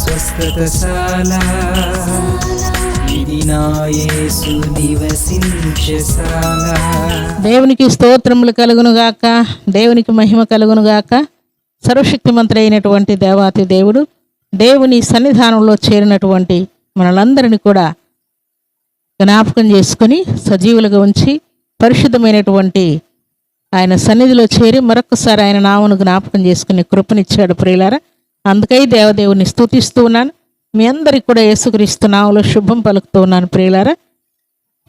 స్వస్థతశాల. ఇది నా యేసు నివసించశాల దేవునికి స్తోత్రములు కలుగును గాక దేవునికి మహిమ కలుగును గాక సర్వశక్తిమంతుడు అయినటువంటి దేవాతి దేవుడు దేవుని సన్నిధానంలో చేరినటువంటి మనలందరినీ కూడా జ్ఞాపకం చేసుకొని సజీవులుగా ఉంచి పరిశుద్ధమైనటువంటి ఆయన సన్నిధిలో చేరి మరొకసారి ఆయన నామను జ్ఞాపకం చేసుకుని కృపనిచ్చాడు ప్రియులారా. అందుకై దేవదేవుని స్థుతిస్తూ ఉన్నాను. మీ అందరికి కూడా యేసుక్రీస్తు నావులో శుభం పలుకుతూ ఉన్నాను ప్రియులారా.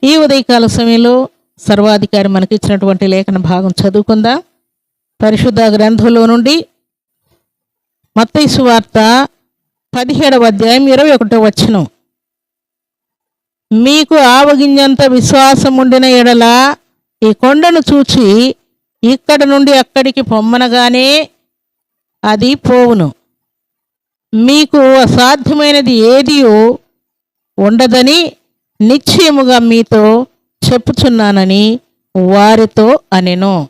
ఈ ఉదయకాల సమయంలో సర్వాధికారి మనకి ఇచ్చినటువంటి లేఖన భాగం చదువుకుందా. పరిశుద్ధ గ్రంథంలో నుండి మత్తైసు వార్త పదిహేడవ అధ్యాయం ఇరవై ఒకటో వచనం. మీకు ఆవగింజంత విశ్వాసం ఉండిన ఎడల ఈ కొండను చూచి ఇక్కడ నుండి అక్కడికి పొమ్మనగానే అది పోవును. మీకు అసాధ్యమైనది ఏదియో ఉండదని నిశ్చయముగా మీతో చెప్పుచున్నానని వారితో అనెను.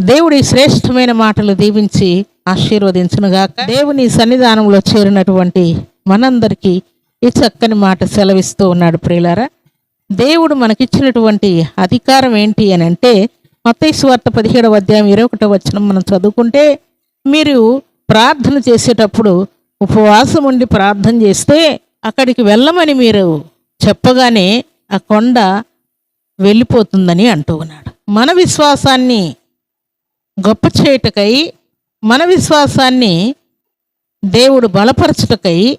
దేవుడి శ్రేష్టమైన మాటలు దీవించి ఆశీర్వదించునుగాక. దేవుని సన్నిధానంలో చేరినటువంటి మనందరికీ ఈ చక్కని మాట సెలవిస్తూ ఉన్నాడు ప్రియులారా. దేవుడు మనకిచ్చినటువంటి అధికారం ఏంటి అని అంటే మతేశ్వార్త పదిహేడవ అధ్యాయం ఇరవై ఒకటో వచ్చిన మనం చదువుకుంటే మీరు ప్రార్థన చేసేటప్పుడు ఉపవాసం ఉండి ప్రార్థన చేస్తే అక్కడికి వెళ్ళమని మీరు చెప్పగానే ఆ కొండ వెళ్ళిపోతుందని అంటూ ఉన్నాడు. మన విశ్వాసాన్ని గొప్ప చేయుటకై మన విశ్వాసాన్ని దేవుడు బలపరచుటకై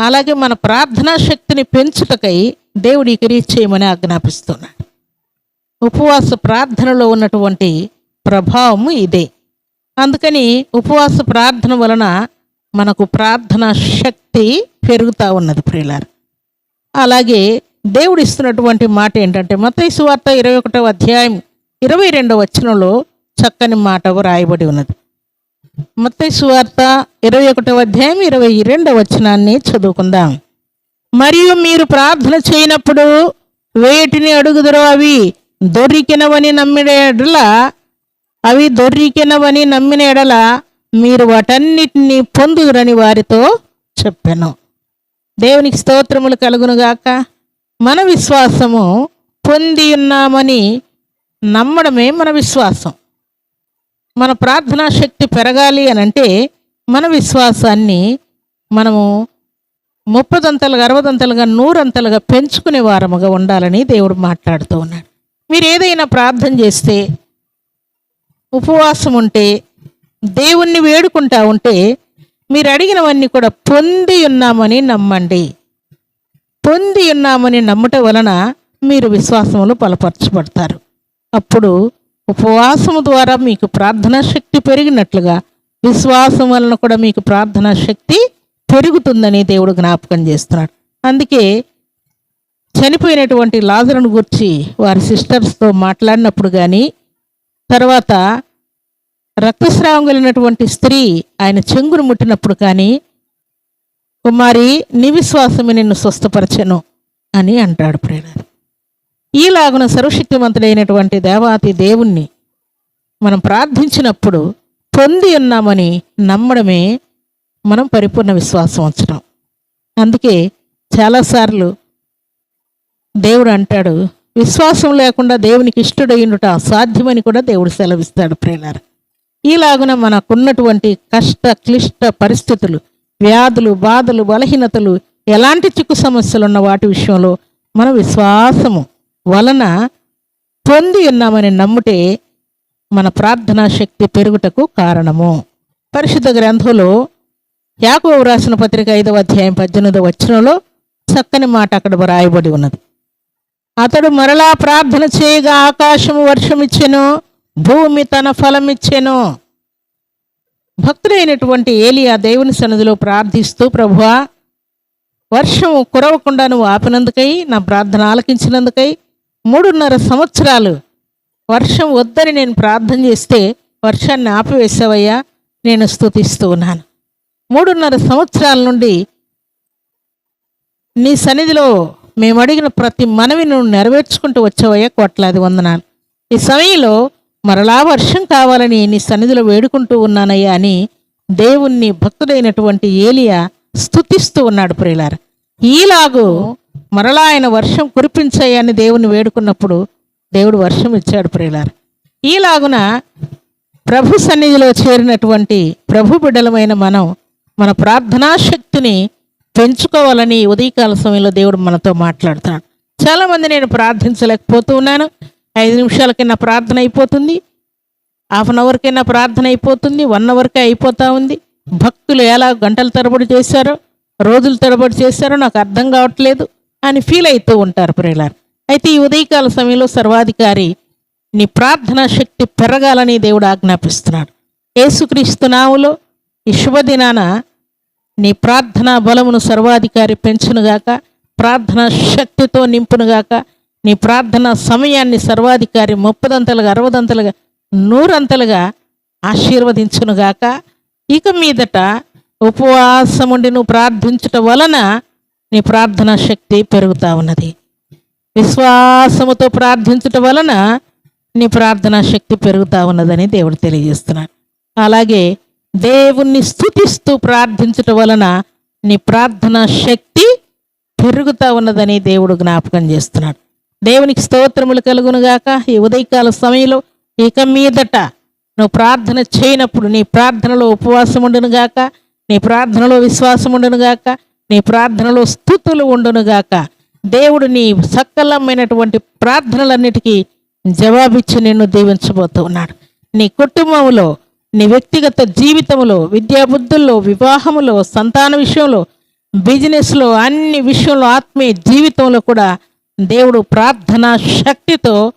అలాగే మన ప్రార్థనా శక్తిని పెంచుటకై దేవుడు ఈ చేయమని ఆజ్ఞాపిస్తున్నాడు. ఉపవాస ప్రార్థనలో ఉన్నటువంటి ప్రభావం ఇదే. అందుకని ఉపవాస ప్రార్థన వలన మనకు ప్రార్థన శక్తి పెరుగుతూ ఉన్నది ప్రియులారు. అలాగే దేవుడు ఇస్తున్నటువంటి మాట ఏంటంటే మత్తయి సువార్త ఇరవై ఒకటో అధ్యాయం ఇరవై రెండవ వచనంలో చక్కని మాట రాయబడి ఉన్నది. మత్తయి సువార్త ఇరవై ఒకటవ అధ్యాయం ఇరవై రెండవ వచనాన్ని చదువుకుందాం. మరియు మీరు ప్రార్థన చేయనప్పుడు వేటిని అడుగుదరో అవి దొరికినవని నమ్మిన ఎడల అవి దొరికినవని నమ్మిన ఎడల మీరు వాటన్నిటిని పొందుదురని వారితో చెప్పాను. దేవునికి స్తోత్రములు కలుగునుగాక మన విశ్వాసము పొంది ఉన్నామని నమ్మడమే మన విశ్వాసం. మన ప్రార్థనా శక్తి పెరగాలి అని అంటే మన విశ్వాసాన్ని మనము ముప్పదంతలుగా అరవదంతలుగా నూరంతలుగా పెంచుకునే వారముగా ఉండాలని దేవుడు మాట్లాడుతూ ఉన్నాడు. మీరు ఏదైనా ప్రార్థన చేస్తే ఉపవాసం ఉంటే దేవుణ్ణి వేడుకుంటా ఉంటే మీరు అడిగినవన్నీ కూడా పొంది ఉన్నామని నమ్మండి. పొంది ఉన్నామని నమ్మటం వలన మీరు విశ్వాసములు బలపరచబడతారు. అప్పుడు ఉపవాసము ద్వారా మీకు ప్రార్థనా శక్తి పెరిగినట్లుగా విశ్వాసం వలన కూడా మీకు ప్రార్థనా శక్తి పెరుగుతుందని దేవుడు జ్ఞాపకం చేస్తున్నాడు. అందుకే చనిపోయినటువంటి లాజరును గురించి వారి సిస్టర్స్తో మాట్లాడినప్పుడు కానీ తర్వాత రక్తస్రావం కలిగినటువంటి స్త్రీ ఆయన చెంగును ముట్టినప్పుడు కానీ కుమారి నీ విశ్వాసమే నిన్ను స్వస్థపరచను అని అంటాడు ప్రేరణ ఈలాగున సర్వశక్తివంతుడైనటువంటి దేవాతి దేవుణ్ణి మనం ప్రార్థించినప్పుడు పొంది ఉన్నామని నమ్మడమే మనం పరిపూర్ణ విశ్వాసం ఉంచడం. అందుకే చాలాసార్లు దేవుడు అంటాడు విశ్వాసం లేకుండా దేవునికి ఇష్టడైనట అసాధ్యమని కూడా దేవుడు సెలవిస్తాడు ప్రేలార ఈలాగున మనకున్నటువంటి కష్ట క్లిష్ట పరిస్థితులు వ్యాధులు బాధలు బలహీనతలు ఎలాంటి చిక్కు సమస్యలు ఉన్న వాటి విషయంలో మన విశ్వాసము వలన పొంది ఉన్నామని నమ్ముటే మన ప్రార్థనా శక్తి పెరుగుటకు కారణము. పరిశుద్ధ గ్రంథంలో యాకోబు రాసిన పత్రిక ఐదవ అధ్యాయం పద్దెనిమిదవ వచనంలో చక్కని మాట అక్కడ వ్రాయబడి ఉన్నది. అతడు మరలా ప్రార్థన చేయగా ఆకాశము వర్షమిచ్చెను. భూమి తన ఫలమిచ్చెను. భక్తుడైనటువంటి ఏలియా దేవుని సన్నిధిలో ప్రార్థిస్తూ ప్రభువా వర్షం కురవకుండా నువ్వు ఆపినందుకై నా ప్రార్థన ఆలకించినందుకై మూడున్నర సంవత్సరాలు వర్షం వద్దని నేను ప్రార్థన చేస్తే వర్షాన్ని ఆపివేసావయ్యా నేను స్తుతిస్తూ ఉన్నాను. మూడున్నర సంవత్సరాల నుండి నీ సన్నిధిలో మేము అడిగిన ప్రతి మనవి నువ్వు నెరవేర్చుకుంటూ వచ్చావయ్యా కోట్లాది వందనాలు. ఈ సమయంలో మరలా వర్షం కావాలని నీ సన్నిధిలో వేడుకుంటూ ఉన్నానయ్యా అని దేవుణ్ణి భక్తుడైనటువంటి ఏలియా స్తుతిస్తూ ఉన్నాడు ప్రియులార. ఈలాగు మరలా ఆయన వర్షం కురిపించాయని దేవుని వేడుకున్నప్పుడు దేవుడు వర్షం ఇచ్చాడు ప్రియులార. ఈలాగున ప్రభు సన్నిధిలో చేరినటువంటి ప్రభు బిడ్డలమైన మనం మన ప్రార్థనా శక్తిని పెంచుకోవాలని ఉదయకాల సమయంలో దేవుడు మనతో మాట్లాడుతున్నాడు చాలామంది నేను ప్రార్థించలేకపోతూ ఉన్నాను. ఐదు నిమిషాలకైనా ప్రార్థన అయిపోతుంది. హాఫ్ అన్ అవర్కైనా ప్రార్థన అయిపోతుంది. వన్ అవర్కే అయిపోతూ ఉంది. భక్తులు ఎలా గంటల తరబడి చేశారో రోజుల తరబడి చేశారో నాకు అర్థం కావట్లేదు అని ఫీల్ అవుతూ ఉంటారు ప్రియులారు. అయితే ఈ ఉదయకాల సమయంలో సర్వాధికారి నీ ప్రార్థనా శక్తి పెరగాలని దేవుడు ఆజ్ఞాపిస్తున్నాడు. యేసుక్రీస్తు నాములో ఈ శుభదినాన నీ ప్రార్థనా బలమును సర్వాధికారి పెంచునుగాక ప్రార్థనా శక్తితో నింపునుగాక నీ ప్రార్థన సమయాన్ని సర్వాధికారి ముప్పదంతలుగా అరవదంతలుగా నూరంతలుగా ఆశీర్వదించునుగాక. ఇక మీదట ఉపవాసముండి నువ్వు ప్రార్థించట వలన నీ ప్రార్థనా శక్తి పెరుగుతూ ఉన్నది. విశ్వాసముతో ప్రార్థించుట వలన నీ ప్రార్థనా శక్తి పెరుగుతూ ఉన్నదని దేవుడు తెలియజేస్తున్నాడు. అలాగే దేవుణ్ణి స్థుతిస్తూ ప్రార్థించుట వలన నీ ప్రార్థనా శక్తి పెరుగుతూ ఉన్నదని దేవుడు జ్ఞాపకం చేస్తున్నాడు. దేవునికి స్తోత్రములు కలుగునుగాక ఈ ఉదయకాల సమయంలో ఇక మీదట నువ్వు ప్రార్థన చేయనప్పుడు నీ ప్రార్థనలో ఉపవాసం ఉండునుగాక నీ ప్రార్థనలో విశ్వాసం ఉండునుగాక నీ ప్రార్థనలో స్థుతులు ఉండునుగాక దేవుడు నీ సకలమైనటువంటి ప్రార్థనలన్నిటికీ జవాబిచ్చి నిన్ను దీవించబోతూ ఉన్నాడు. నీ కుటుంబంలో నీ వ్యక్తిగత జీవితంలో విద్యాబుద్ధుల్లో వివాహములో సంతాన విషయంలో బిజినెస్లో అన్ని విషయంలో ఆత్మీయ జీవితంలో కూడా దేవుడు ప్రార్థన శక్తితో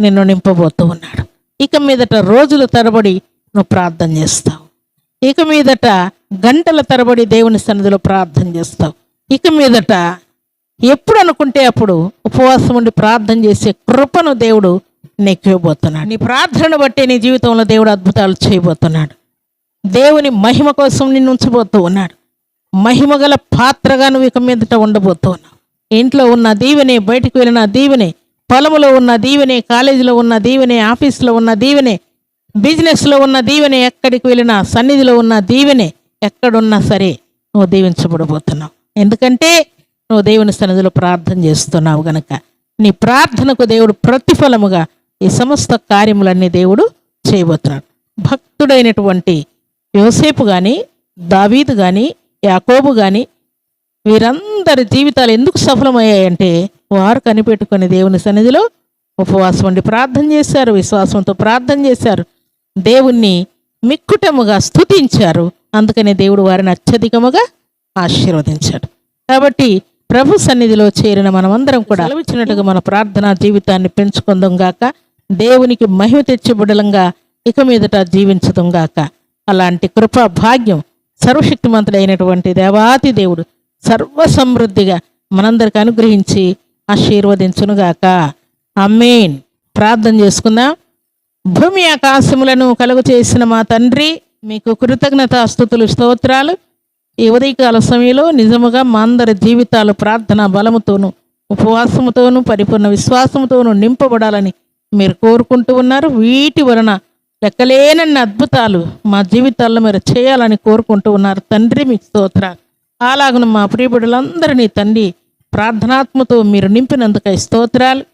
నిన్ను నింపబోతూ ఉన్నాడు. ఇక మీదట రోజుల తరబడి నువ్వు ప్రార్థన చేస్తావు. ఇక మీదట గంటల తరబడి దేవుని సన్నిధిలో ప్రార్థన చేస్తావు. ఇక మీదట ఎప్పుడు అనుకుంటే అప్పుడు ఉపవాసం ఉండి ప్రార్థన చేసే కృపను దేవుడు నీకు ఇవ్వబోతున్నాడు. నీ ప్రార్థనను బట్టి నీ జీవితంలో దేవుడు అద్భుతాలు చేయబోతున్నాడు. దేవుని మహిమ కోసం నిన్ను ఉంచబోతూ ఉన్నాడు. మహిమగల పాత్రగా నువ్వు ఇక మీదట ఉండబోతూ ఉన్నావు. ఇంట్లో ఉన్న దీవెనే బయటికి వెళ్ళిన దీవెనే పొలంలో ఉన్న దీవెనే కాలేజీలో ఉన్న దీవెనే ఆఫీసులో ఉన్న దీవెనే బిజినెస్లో ఉన్న దీవెనే ఎక్కడికి వెళ్ళినా సన్నిధిలో ఉన్న దీవెనే ఎక్కడున్నా సరే నువ్వు దీవించబడబోతున్నావు. ఎందుకంటే నువ్వు దేవుని సన్నిధిలో ప్రార్థన చేస్తున్నావు గనక. నీ ప్రార్థనకు దేవుడు ప్రతిఫలముగా ఈ సమస్త కార్యములన్నీ దేవుడు చేయబోతున్నాడు. భక్తుడైనటువంటి యోసేపు కానీ దావీదు కానీ యాకోబు కానీ వీరందరి జీవితాలు ఎందుకు సఫలమయ్యాయంటే వారు కనిపెట్టుకుని దేవుని సన్నిధిలో ఉపవాసం ఉండి ప్రార్థన చేశారు విశ్వాసంతో ప్రార్థన చేశారు. దేవుణ్ణి మిక్కుటముగా స్తుతించారు. అందుకనే దేవుడు వారిని అత్యధికముగా ఆశీర్వదించాడు. కాబట్టి ప్రభు సన్నిధిలో చేరిన మనమందరం కూడా అలవిచ్చినట్టుగా మన ప్రార్థనా జీవితాన్ని పెంచుకుందాం గాక దేవునికి మహిమ తెచ్చిబిడలంగా ఇక మీదట జీవించడం గాక. అలాంటి కృపా భాగ్యం సర్వశక్తిమంతుడైనటువంటి దేవాతి దేవుడు సర్వసమృద్ధిగా మనందరికి అనుగ్రహించి ఆశీర్వదించునుగాక. అమ్మేన్ ప్రార్థన చేసుకుందాం. భూమి ఆకాశములను కలుగు చేసిన మా తండ్రి మీకు కృతజ్ఞత స్థుతులు స్తోత్రాలు. ఈ ఉదయకాల సమయంలో నిజముగా మా అందరి జీవితాలు ప్రార్థన బలముతోనూ ఉపవాసముతోనూ పరిపూర్ణ విశ్వాసముతోనూ నింపబడాలని మీరు కోరుకుంటూ ఉన్నారు. వీటి వలన లెక్కలేనన్ని అద్భుతాలు మా జీవితాల్లో మీరు చేయాలని కోరుకుంటూ ఉన్నారు. తండ్రి మీకు స్తోత్రాలు. అలాగను మా ప్రియబిడ్డలందరినీ తండ్రి ప్రార్థనాత్మతో మీరు నింపినందుకై స్తోత్రాలు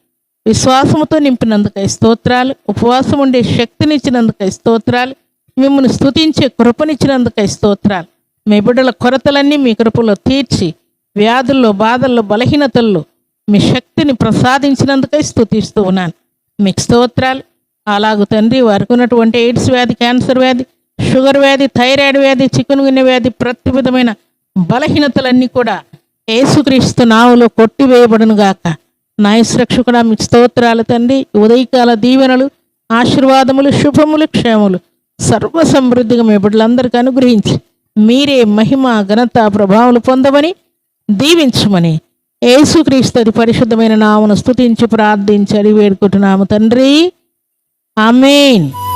విశ్వాసముతో నింపినందుకై స్తోత్రాలు ఉపవాసం ఉండే శక్తినిచ్చినందుకై స్తోత్రాలు మిమ్మల్ని స్థుతించే కృపనిచ్చినందుకై స్తోత్రాలు. మీ బిడ్డల కొరతలన్నీ మీ కృపలో తీర్చి వ్యాధుల్లో బాధల్లో బలహీనతల్లో మీ శక్తిని ప్రసాదించినందుకై స్థుతిస్తూ ఉన్నాను. మీకు స్తోత్రాలు. అలాగ తండ్రి వారికి ఉన్నటువంటి ఎయిడ్స్ వ్యాధి క్యాన్సర్ వ్యాధి షుగర్ వ్యాధి థైరాయిడ్ వ్యాధి చికెన్ గున్నె వ్యాధి ప్రతి విధమైన బలహీనతలన్నీ కూడా ఏసుక్రీస్తు నావులో కొట్టివేయబడును గాక. నాయశ్రక్షకుడా మీకు స్తోత్రాలు తండ్రి. ఉదయకాల దీవెనలు ఆశీర్వాదములు శుభములు క్షేమములు సర్వ సమృద్ధిగా మీ బిడ్డలందరికీ అనుగ్రహించి మీరే మహిమ ఘనత ప్రభావాలు పొందమని దీవించమని ఏసుక్రీస్తు అది పరిశుద్ధమైన నామను స్తుతించి ప్రార్థించి అడిగి వేడుకుంటున్నాము తండ్రి. ఆమెన్.